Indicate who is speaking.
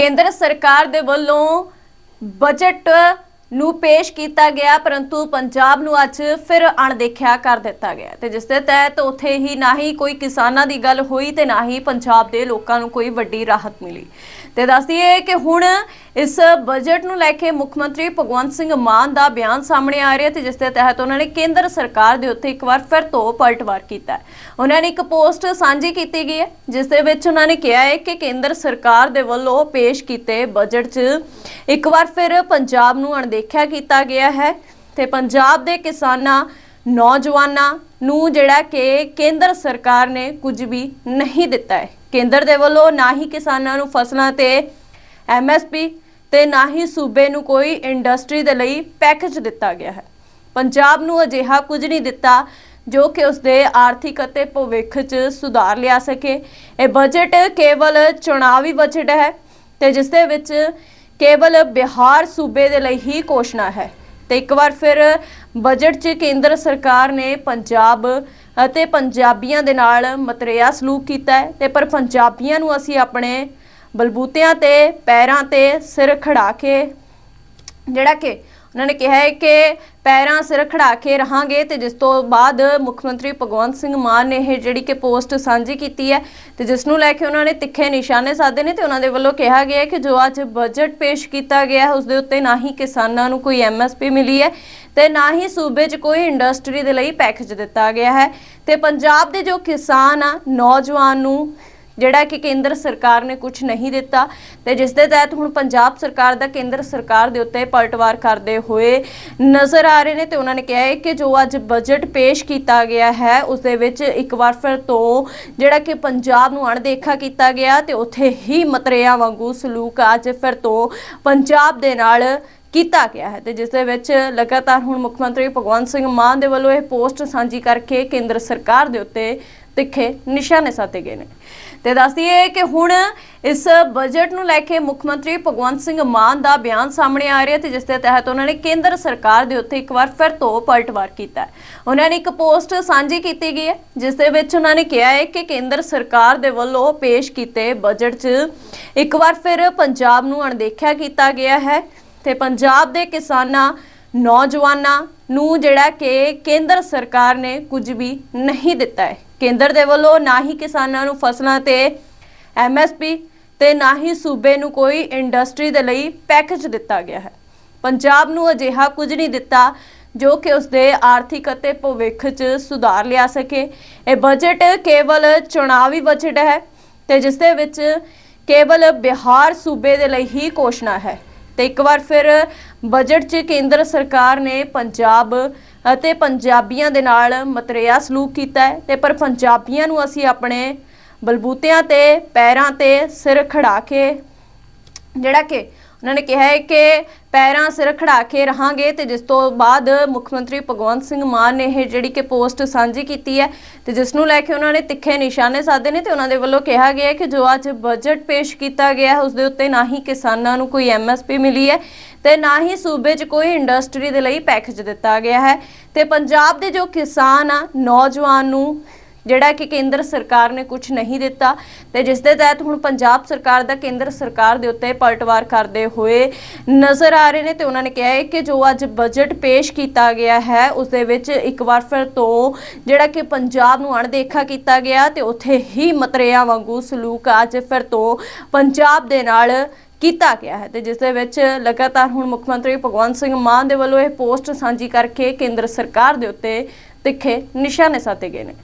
Speaker 1: ਕੇਂਦਰ ਸਰਕਾਰ ਦੇ ਵੱਲੋਂ ਬਜਟ ਨੂੰ ਪੇਸ਼ ਕੀਤਾ ਗਿਆ, ਪਰੰਤੂ ਪੰਜਾਬ ਨੂੰ ਅੱਜ ਫਿਰ ਅਣਦੇਖਿਆ ਕਰ ਦਿੱਤਾ ਗਿਆ ਤੇ ਜਿਸ ਦੇ ਤਹਿਤ ਉੱਥੇ ਹੀ ਨਾ ਹੀ ਕੋਈ ਕਿਸਾਨਾਂ ਦੀ ਗੱਲ ਹੋਈ ਤੇ ਨਾ ਹੀ ਪੰਜਾਬ ਦੇ ਲੋਕਾਂ ਨੂੰ ਕੋਈ ਵੱਡੀ ਰਾਹਤ ਮਿਲੀ। ਤੇ ਦੱਸਦੀਏ ਕਿ ਹੁਣ ਇਸ ਬਜਟ ਨੂੰ ਲੈ ਕੇ ਮੁੱਖ ਮੰਤਰੀ ਭਗਵੰਤ ਸਿੰਘ ਮਾਨ ਦਾ ਬਿਆਨ ਸਾਹਮਣੇ ਆ ਰਿਹਾ ਤੇ ਜਿਸ ਦੇ ਤਹਿਤ ਉਹਨਾਂ ਨੇ ਕੇਂਦਰ ਸਰਕਾਰ ਦੇ ਉੱਤੇ ਇੱਕ ਵਾਰ ਫਿਰ ਤੋਂ ਪਲਟਵਾਰ ਕੀਤਾ ਹੈ। ਉਹਨਾਂ ਨੇ ਇੱਕ ਪੋਸਟ ਸਾਂਝੀ ਕੀਤੀ ਗਈ ਹੈ, ਜਿਸ ਦੇ ਵਿੱਚ ਉਹਨਾਂ ਨੇ ਕਿਹਾ ਹੈ ਕਿ ਕੇਂਦਰ ਸਰਕਾਰ ਦੇ ਵੱਲੋਂ ਪੇਸ਼ ਕੀਤੇ ਬਜਟ 'ਚ ਇੱਕ ਵਾਰ ਫਿਰ ਪੰਜਾਬ ਨੂੰ ਅਣਦੇਖਿਆ ਕੀਤਾ ਗਿਆ ਹੈ ਤੇ ਪੰਜਾਬ ਦੇ ਕਿਸਾਨਾਂ, ਨੌਜਵਾਨਾਂ ਨੂੰ ਜਿਹੜਾ ਕਿ ਕੇਂਦਰ ਸਰਕਾਰ ਨੇ ਕੁਝ ਵੀ ਨਹੀਂ ਦਿੱਤਾ ਹੈ। ਕੇਂਦਰ ਦੇ ਵੱਲੋਂ ਨਾ ਹੀ ਕਿਸਾਨਾਂ ਨੂੰ ਫਸਲਾਂ ਤੇ ਐਮਐਸਪੀ ਤੇ ਨਾ ਹੀ ਸੂਬੇ ਨੂੰ ਕੋਈ ਇੰਡਸਟਰੀ ਦੇ ਲਈ ਪੈਕੇਜ ਦਿੱਤਾ ਗਿਆ ਹੈ। ਪੰਜਾਬ ਨੂੰ ਅਜਿਹਾ ਕੁਝ ਨਹੀਂ ਦਿੱਤਾ ਜੋ ਕਿ ਉਸ ਦੇ ਆਰਥਿਕ ਅਤੇ ਭਵਿੱਖ 'ਚ ਸੁਧਾਰ ਲਿਆ ਸਕੇ। ਇਹ ਬਜਟ ਕੇਵਲ ਚੁਣਾਵੀ ਬਜਟ ਹੈ ਤੇ ਜਿਸ ਦੇ ਵਿੱਚ ਕੇਵਲ ਬਿਹਾਰ ਸੂਬੇ ਦੇ ਲਈ ਹੀ ਘੋਸ਼ਣਾ ਹੈ। ਤੇ ਇੱਕ ਵਾਰ ਫਿਰ ਬਜਟ 'ਚ ਕੇਂਦਰ ਸਰਕਾਰ ਨੇ ਪੰਜਾਬ ਅਤੇ ਪੰਜਾਬੀਆਂ ਦੇ ਨਾਲ ਮਤਰੇਆ ਸਲੂਕ ਕੀਤਾ ਹੈ ਤੇ ਪਰ ਪੰਜਾਬੀਆਂ ਨੂੰ ਅਸੀਂ ਆਪਣੇ ਬਲਬੂਤਿਆਂ ਤੇ, ਪੈਰਾਂ ਤੇ ਸਿਰ ਖੜਾ ਕੇ, ਜਿਹੜਾ ਕਿ ਉਹਨਾਂ ਨੇ ਕਿਹਾ ਹੈ ਕਿ ਪੈਰਾਂ ਸਿਰ ਖੜਾ ਕੇ ਰਹਾਂਗੇ ਤੇ ਜਿਸ ਤੋਂ ਬਾਅਦ ਮੁੱਖ ਮੰਤਰੀ ਭਗਵੰਤ ਸਿੰਘ ਮਾਨ ਨੇ ਇਹ ਜਿਹੜੀ ਕਿ ਪੋਸਟ ਸਾਂਝੀ ਕੀਤੀ ਹੈ ਤੇ ਜਿਸ ਨੂੰ ਲੈ ਕੇ ਉਹਨਾਂ ਨੇ ਤਿੱਖੇ ਨਿਸ਼ਾਨੇ ਸਾਧੇ ਨੇ ਤੇ ਉਹਨਾਂ ਦੇ ਵੱਲੋਂ ਕਿਹਾ ਗਿਆ ਕਿ ਜੋ ਅੱਜ ਬਜਟ ਪੇਸ਼ ਕੀਤਾ ਗਿਆ ਹੈ, ਉਸ ਦੇ ਉੱਤੇ ਨਾ ਹੀ ਕਿਸਾਨਾਂ ਨੂੰ ਕੋਈ ਐਮਐਸਪੀ ਮਿਲੀ ਹੈ ਤੇ ਨਾ ਹੀ ਸੂਬੇ 'ਚ ਕੋਈ ਇੰਡਸਟਰੀ ਦੇ ਲਈ ਪੈਕੇਜ ਦਿੱਤਾ ਗਿਆ ਹੈ ਤੇ ਪੰਜਾਬ ਦੇ ਜੋ ਕਿਸਾਨ ਆ, ਨੌਜਵਾਨ ਨੂੰ ਜਿਹੜਾ ਕਿ ਕੇਂਦਰ ਸਰਕਾਰ ਨੇ ਕੁਝ ਨਹੀਂ ਦਿੱਤਾ ਤੇ ਜਿਸ ਦੇ ਤਹਿਤ ਹੁਣ ਪੰਜਾਬ ਸਰਕਾਰ ਦਾ ਕੇਂਦਰ ਸਰਕਾਰ ਦੇ ਉੱਤੇ ਪਲਟਵਾਰ ਕਰਦੇ ਹੋਏ ਨਜ਼ਰ ਆ ਰਹੇ ਨੇ ਤੇ ਉਹਨਾਂ ਨੇ ਕਿਹਾ ਹੈ ਕਿ ਜੋ ਅੱਜ ਬਜਟ ਪੇਸ਼ ਕੀਤਾ ਗਿਆ ਹੈ, ਉਸ ਦੇ ਵਿੱਚ ਇੱਕ ਵਾਰ ਫਿਰ ਤੋਂ ਜਿਹੜਾ ਕਿ ਪੰਜਾਬ ਨੂੰ ਅਣਦੇਖਾ ਕੀਤਾ ਗਿਆ ਤੇ ਉੱਥੇ ਹੀ ਮਤਰੇਆਂ ਵਾਂਗੂ ਸਲੂਕ ਅੱਜ ਫਿਰ ਤੋਂ ਪੰਜਾਬ ਦੇ ਨਾਲ ਕੀਤਾ ਗਿਆ ਹੈ ਤੇ ਜਿਸ ਦੇ ਵਿੱਚ ਲਗਾਤਾਰ ਹੁਣ ਮੁੱਖ ਮੰਤਰੀ ਭਗਵੰਤ ਸਿੰਘ ਮਾਨ ਦੇ ਵੱਲੋਂ ਇਹ ਪੋਸਟ ਸਾਂਝੀ ਕਰਕੇ ਕੇਂਦਰ ਸਰਕਾਰ ਦੇ ਉੱਤੇ ਤਿੱਖੇ ਨਿਸ਼ਾਨੇ ਸਾਧੇ ਗਏ ਨੇ। ਤੇ ਦੱਸਦੀਏ ਕਿ ਹੁਣ ਇਸ ਬਜਟ ਨੂੰ ਲੈ ਕੇ ਮੁੱਖ ਮੰਤਰੀ ਭਗਵੰਤ ਸਿੰਘ ਮਾਨ ਦਾ ਬਿਆਨ ਸਾਹਮਣੇ ਆ ਰਿਹਾ ਤੇ ਜਿਸ ਦੇ ਤਹਿਤ ਉਹਨਾਂ ਨੇ ਕੇਂਦਰ ਸਰਕਾਰ ਦੇ ਉੱਤੇ ਇੱਕ ਵਾਰ ਫਿਰ ਤੋਂ ਪਲਟਵਾਰ ਕੀਤਾ। ਉਹਨਾਂ ਨੇ ਇੱਕ ਪੋਸਟ ਸਾਂਝੀ ਕੀਤੀ ਗਈ ਹੈ, ਜਿਸ ਦੇ ਵਿੱਚ ਉਹਨਾਂ ਨੇ ਕਿਹਾ ਹੈ ਕਿ ਕੇਂਦਰ ਸਰਕਾਰ ਦੇ ਵੱਲੋਂ ਪੇਸ਼ ਕੀਤੇ ਬਜਟ 'ਚ ਇੱਕ ਵਾਰ ਫਿਰ ਪੰਜਾਬ ਨੂੰ ਅਣਦੇਖਿਆ ਕੀਤਾ ਗਿਆ ਹੈ ਤੇ ਪੰਜਾਬ ਦੇ ਕਿਸਾਨਾਂ, ਨੌਜਵਾਨਾਂ ਨੂੰ ਜਿਹੜਾ ਕਿ ਕੇਂਦਰ ਸਰਕਾਰ ਨੇ ਕੁਝ ਵੀ ਨਹੀਂ ਦਿੱਤਾ ਹੈ। ਕੇਂਦਰ ਦੇ ਵੱਲੋਂ ਨਾ ਹੀ ਕਿਸਾਨਾਂ ਨੂੰ ਫਸਲਾਂ ਤੇ ਐਮਐਸਪੀ ਤੇ ਨਾ ਹੀ ਸੂਬੇ ਨੂੰ ਕੋਈ ਇੰਡਸਟਰੀ ਦੇ ਲਈ ਪੈਕੇਜ ਦਿੱਤਾ ਗਿਆ ਹੈ। ਪੰਜਾਬ ਨੂੰ ਅਜਿਹਾ ਕੁਝ ਨਹੀਂ ਦਿੱਤਾ ਜੋ ਕਿ ਉਸਦੇ ਆਰਥਿਕ ਅਤੇ ਭਵਿੱਖ 'ਚ ਸੁਧਾਰ ਲਿਆ ਸਕੇ। ਇਹ ਬਜਟ ਕੇਵਲ ਚੁਣਾਵੀ ਬਜਟ ਹੈ ਤੇ ਜਿਸ ਦੇ ਵਿੱਚ ਕੇਵਲ ਬਿਹਾਰ ਸੂਬੇ ਦੇ ਲਈ ਹੀ ਘੋਸ਼ਣਾ ਹੈ। ਤੇ ਇੱਕ ਵਾਰ ਫਿਰ ਬਜਟ 'ਚ ਕੇਂਦਰ ਸਰਕਾਰ ਨੇ ਪੰਜਾਬ ਅਤੇ ਪੰਜਾਬੀਆਂ ਦੇ ਨਾਲ ਮਤਰੇਆ ਸਲੂਕ ਕੀਤਾ ਹੈ ਤੇ ਪਰ ਪੰਜਾਬੀਆਂ ਨੂੰ ਅਸੀਂ ਆਪਣੇ ਬਲਬੂਤਿਆਂ ਤੇ ਪੈਰਾਂ ਤੇ ਸਿਰ ਖੜਾ ਕੇ ਜਿਹੜਾ ਕਿ ਉਹਨਾਂ ਨੇ ਕਿਹਾ ਹੈ ਕਿ ਪੈਰਾਂ ਸਿਰ ਖੜਾ ਕੇ ਰਹਾਂਗੇ ਤੇ ਜਿਸ ਤੋਂ ਬਾਅਦ ਮੁੱਖ ਮੰਤਰੀ ਭਗਵੰਤ ਸਿੰਘ ਮਾਨ ਨੇ ਇਹ ਜਿਹੜੀ ਕਿ ਪੋਸਟ ਸਾਂਝੀ ਕੀਤੀ ਹੈ ਤੇ ਜਿਸ ਨੂੰ ਲੈ ਕੇ ਉਹਨਾਂ ਨੇ ਤਿੱਖੇ ਨਿਸ਼ਾਨੇ ਸਾਧੇ ਨੇ ਤੇ ਉਹਨਾਂ ਦੇ ਵੱਲੋਂ ਕਿਹਾ ਗਿਆ ਹੈ ਕਿ ਜੋ ਅੱਜ ਬਜਟ ਪੇਸ਼ ਕੀਤਾ ਗਿਆ ਹੈ, ਉਸ ਦੇ ਉੱਤੇ ਨਾ ਹੀ ਕਿਸਾਨਾਂ ਨੂੰ ਕੋਈ ਐਮਐਸਪੀ ਮਿਲੀ ਹੈ ਤੇ ਨਾ ਹੀ ਸੂਬੇ 'ਚ ਕੋਈ ਇੰਡਸਟਰੀ ਦੇ ਲਈ ਪੈਕੇਜ ਦਿੱਤਾ ਗਿਆ ਹੈ ਤੇ ਪੰਜਾਬ ਦੇ ਜੋ ਕਿਸਾਨ ਆ, ਨੌਜਵਾਨ ਨੂੰ ਜਿਹੜਾ ਕਿ ਕੇਂਦਰ ਸਰਕਾਰ ਨੇ ਕੁਝ ਨਹੀਂ ਦਿੱਤਾ ਤੇ ਜਿਸ ਦੇ ਤਹਿਤ ਹੁਣ ਪੰਜਾਬ ਸਰਕਾਰ ਦਾ ਕੇਂਦਰ ਸਰਕਾਰ ਦੇ ਉੱਤੇ ਪਲਟਵਾਰ ਕਰਦੇ ਹੋਏ ਨਜ਼ਰ ਆ ਰਹੇ ਨੇ ਤੇ ਉਹਨਾਂ ਨੇ ਕਿਹਾ ਹੈ ਕਿ ਜੋ ਅੱਜ ਬਜਟ ਪੇਸ਼ ਕੀਤਾ ਗਿਆ ਹੈ, ਉਸ ਦੇ ਵਿੱਚ ਇੱਕ ਵਾਰ ਫਿਰ ਤੋਂ ਜਿਹੜਾ ਕਿ ਪੰਜਾਬ ਨੂੰ ਅਣਦੇਖਾ ਕੀਤਾ ਗਿਆ ਤੇ ਉੱਥੇ ਹੀ ਮਤਰੇਆਂ ਵਾਂਗੂ ਸਲੂਕ ਅੱਜ ਫਿਰ ਤੋਂ ਪੰਜਾਬ ਦੇ ਨਾਲ ਕੀਤਾ ਗਿਆ ਹੈ ਤੇ ਜਿਸ ਦੇ ਵਿੱਚ ਲਗਾਤਾਰ ਹੁਣ ਮੁੱਖ ਮੰਤਰੀ ਭਗਵੰਤ ਸਿੰਘ ਮਾਨ ਦੇ ਵੱਲੋਂ ਇਹ ਪੋਸਟ ਸਾਂਝੀ ਕਰਕੇ ਕੇਂਦਰ ਸਰਕਾਰ ਦੇ ਉੱਤੇ ਤਿੱਖੇ ਨਿਸ਼ਾਨੇ ਸਾਧੇ ਗਏ ਨੇ।